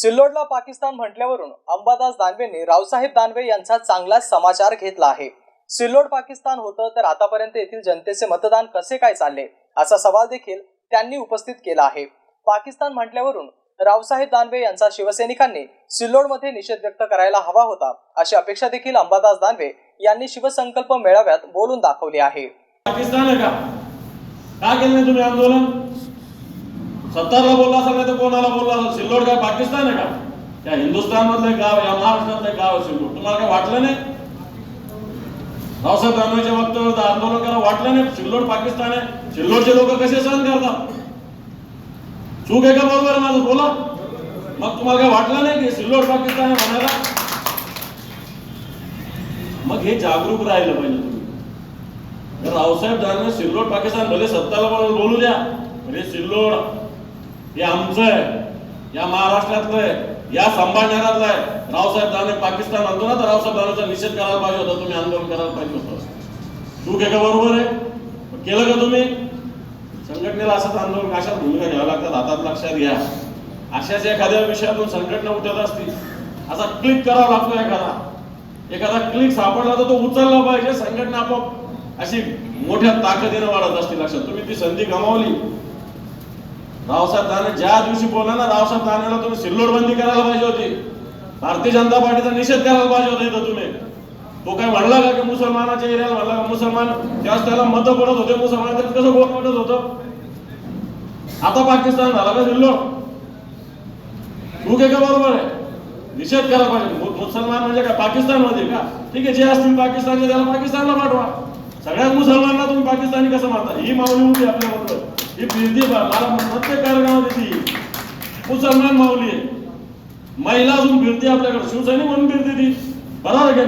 सिल्लोडला पाकिस्तान म्हटल्यावरून अंबादास दानवेंनी रावसाहेब दानवे यांचा चांगलाच समाचार घेतला आहे. सिल्लोड पाकिस्तान होतं तर आतापर्यंत येथील जनतेचे मतदान कसे काय चालले असा सवाल देखील त्यांनी उपस्थित केला आहे. पाकिस्तान म्हटल्यावरून रावसाहेब दानवे यांचा शिवसैनिकांनी सिल्लोडमध्ये निषेध व्यक्त करायला हवा होता अशी अपेक्षा देखील अंबादास दानवे यांनी शिवसंकल्प मेळाव्यात बोलून दाखवली आहे. पाकिस्तान का? केलं तुम्ही आंदोलन? सत्तारला बोलला असेल नाही तर कोणाला बोलला असेल? सिल्लोड काय पाकिस्तान आहे का? त्या हिंदुस्थान मधले गाव या महाराष्ट्रातले गाव आहे सिल्लोड. तुम्हाला काय वाटलं नाही? रावसाहेब दानवेच्या वक्तव्यात आंदोलन करा वाटलं नाही? सिल्लोड पाकिस्तान आहे. सिल्लोडचे लोक कसे सहन करतात? चूक आहे का बरोबर आहे माझं? बोला. मग तुम्हाला काय वाटलं नाही की सिल्लोड पाकिस्तान आहे म्हणायला? मग हे जागरूक राहिलं पाहिजे तुम्ही. तर रावसाहेब दानवे सिल्लोड पाकिस्तान भले सत्ताला बोलून बोलू द्या म्हणजे सिल्लोड हे आमचं आहे. या महाराष्ट्रातलं आहे. या संभाजीनगरातलं आहे. रावसाहेब दाने पाकिस्तान आणतो ना तर रावसाहेब दानवेचा निषेध करायला पाहिजे होता. तुम्ही आंदोलन करायला पाहिजे होतं. तू घे का बरोबर आहे? केलं का तुम्ही? संघटनेला असंच आंदोलन अशाच भूमिका घ्याव्या लागतात? हातात लक्षात घ्या. अशाच एखाद्या विषयातून संघटना उठत असती असा क्लिक करावा लागतो एखादा. एखादा क्लिक सापडला तर तो उचलला पाहिजे. संघटना आपोआप अशी मोठ्या ताकदीनं वाढत असते लक्षात. तुम्ही ती संधी गमावली. रावसाहेब दानवे ज्या दिवशी बोलला ना रावसाहेब दानवेला तुम्ही सिल्लोड बंदी करायला पाहिजे होती. भारतीय जनता पार्टीचा निषेध करायला पाहिजे होता इथं तुम्ही. तो काय म्हणला का की मुसलमानाच्या एरियाला म्हणला का? मुसलमान त्यावेळेस त्याला मत पडत होते मुसलमान तर कसं गोल पडत होतं? आता पाकिस्तान झाला का सिल्लोड? तू आहे का बरोबर आहे? निषेध करायला पाहिजे. मुसलमान म्हणजे काय? पाकिस्तानमध्ये का? ठीक आहे जे असतील पाकिस्तानचे त्याला पाकिस्तानला पाठवा. सगळ्याच मुसलमानला तुम्ही पाकिस्तानी कसं मानता? ही मावली होती आपल्याबरोबर. ही फिरती बा- मला प्रत्येक कार्यक्रमात येते मुसलमान माऊली. आहे महिला अजून फिरते आपल्याकडे शिवसैनिक म्हणून फिरते ती. बरोबर आहे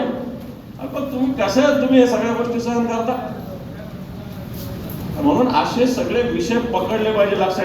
पण तुम्ही कसे तुम्ही हे सगळ्या गोष्टी सहन करता? म्हणून असे सगळे विषय पकडले पाहिजे लक्षात